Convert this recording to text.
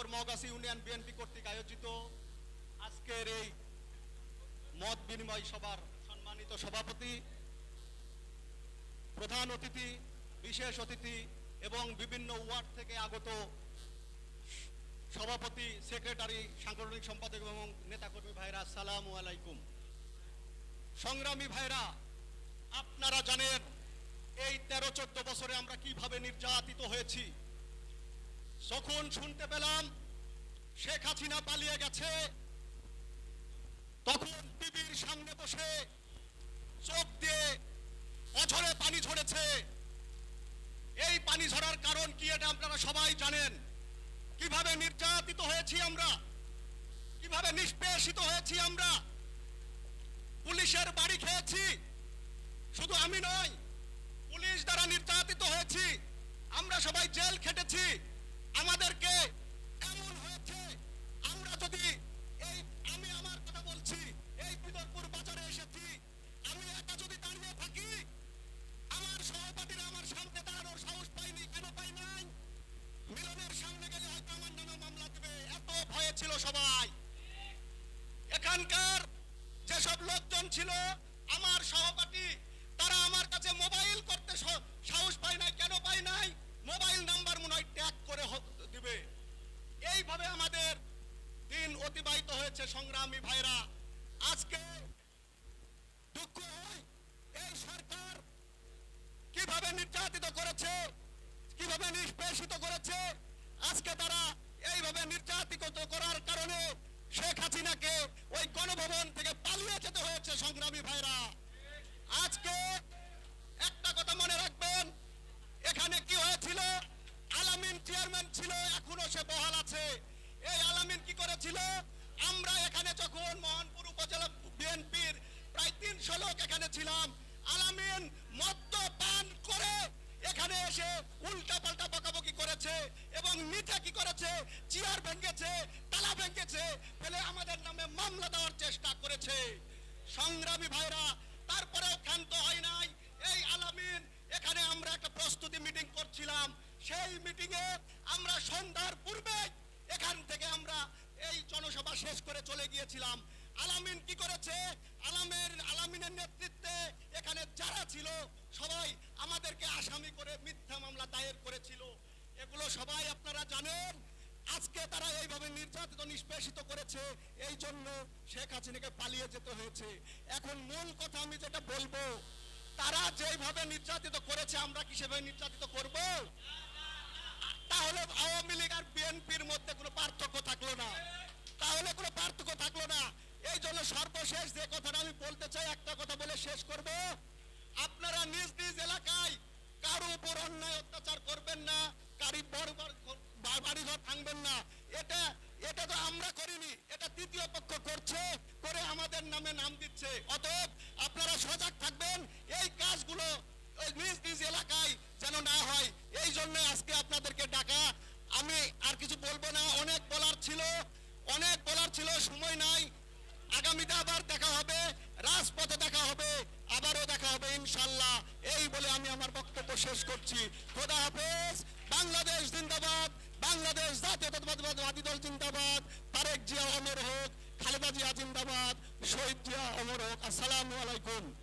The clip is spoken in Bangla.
নম্বর মগাসি ইউনিয়ন বিএনপি কর্তৃক আয়োজিত আজকের এই মত বিনিময় সভার সম্মানিত সভাপতি, প্রধান অতিথি, বিশেষ অতিথি এবং বিভিন্ন ওয়ার্ড থেকে আগত সভাপতি, সেক্রেটারি, সাংগঠনিক সম্পাদক এবং নেতাকর্মী ভাইরা, আসসালামু আলাইকুম। সংগ্রামী ভাইরা, আপনারা জানেন এই তেরো চোদ্দ বছরে আমরা কীভাবে নির্যাতিত হয়েছি। যখন শুনতে পেলাম শেখ হাসিনা পালিয়ে গেছে, তখন টিভির সামনে বসে চোখ দিয়ে অঝরে পানি ঝরেছে। এই পানি ঝরার কারণ কি এটা আপনারা সবাই জানেন। কীভাবে নির্যাতিত হয়েছি আমরা? কীভাবে নিষ্পেষিত হয়েছি আমরা? পুলিশের বাড়ি খেয়েছি। শুধু আমি নয়, পুলিশ দ্বারা নির্যাতিত হয়েছি। আমরা সবাই জেল খেটেছি। আমাদেরকে এমন হয়েছে, আমরা যদি এই, আমি আমার কথা বলছি, এই বিদরপুর বাজারে এসেছি, আমি একা যদি দাঁড়িয়ে থাকি, আমার সহপাঠীরা আমার সামনে দাঁড়ানোর সাহস পাইনি, কেন পাই নাই? মিলনের সামনে গেলে হয়তো আমার নামে মামলা দেবে, এত ভয়ে ছিল সবাই। এখানকার যেসব লোকজন ছিল, আমার সহপাঠী, তারা আমার কাছে মোবাইল করতে সাহস পায় না কেন পায় নাই মোবাইল নাম্বার মনে হয় ট্যাগ করে হ- দিবে এইভাবে আমাদের দিন অতিবাহিত হয়েছে, সংগ্রামী ভাইরা। আজকে দুঃখ এই সরকার কীভাবে নির্যাতিত করেছে, কীভাবে নিষ্পেষিত করেছে, আজকে তারা এইভাবে নির্যাতিত করার কারণে শেখ হাসিনাকে ওই গণভবন থেকে পালিয়ে যেতে হয়েছে, সংগ্রামী ভাইরা। আজকে একটা কথা মনে রাখবেন এখানে কি হয়েছিল আলামিন চেয়ারম্যান ছিল, এখনও সে বহাল আছে। এই আলামিন কি করেছিল? আমরা এখানে যখন মোহনপুর উপজেলা বিএনপির প্রায় তিনশো লোক এখানে ছিলাম, আলামিন মদ্যপান করে এখানে এসে উল্টা পাল্টা বকাবকি করেছে এবং নিচে কি করেছে? চেয়ার ভেঙেছে, তালা ভেঙেছে, ফেলে আমাদের নামে মামলা দেওয়ার চেষ্টা করেছে। সংগ্রামী ভাইরা, তারপরেও ক্ষান্ত হয় নাই। এই আলামিন, এখানে আমরা একটা প্রস্তুতি মিটিং করছিলাম। সেই মিটিং এ আমরা সন্ধ্যার পূর্বে এখান থেকে আমরা এই জনসভা শেষ করে চলে গিয়েছিলাম। আলামিন কি করেছে? আলামের আলামিনের নেতৃত্বে এখানে যারা ছিল, সবাই আমাদেরকে আসামি করে মিথ্যা মামলা দায়ের করেছিল। এগুলো সবাই আপনারা জানেন। আজকে তারা এইভাবে নির্যাতিত, নিষ্পেষিত করেছে। এই জন্য শেখ হাসিনাকে পালিয়ে যেতে হয়েছে। এখন মূল কথা আমি যেটা বলব, তারা যেভাবে নির্যাতিত করেছে, আমরা কি সেভাবে নির্যাতিত করব? তাহলে আওয়ামী লীগ আর বিএনপির মধ্যে কোনো পার্থক্য থাকল না। তাহলে কোনো পার্থক্য থাকল না। এই জন্য সর্বশেষ যে কথাটা আমি বলতে চাই, একটা কথা বলে শেষ করব। আপনারা নিজ নিজ এলাকায় কারও উপর অন্যায় অত্যাচার করবেন না, কারি বড় বড় বাড়িঘর ভাঙবেন না। এটা এটা তো আমরা করিনি, এটা তৃতীয় পক্ষ করছে, করে আমাদের নামে নাম দিচ্ছে। অতএব আপনারা সজাগ থাকবেন, এই ওই নিজ নিজ এলাকায় যেন না হয়। এই জন্য আজকে আপনাদেরকে ডাকা। আমি আর কিছু বলব না। অনেক বলার ছিল। অনেক বলার ছিল, সময় নাই। আগামীতে আবার দেখা হবে। রাজপথে দেখা হবে। আবারও দেখা হবে, ইনশাল্লাহ। এই বলে আমি আমার বক্তব্য শেষ করছি। খোদা হাফেজ। বাংলাদেশ জিন্দাবাদ। বাংলাদেশ জাতীয়তাবাদী দল জিন্দাবাদ। তারেক জিয়া অমর হোক, খালেদা জিয়া জিন্দাবাদ, শহীদ জিয়া অমর হোক। আসসালামু আলাইকুম।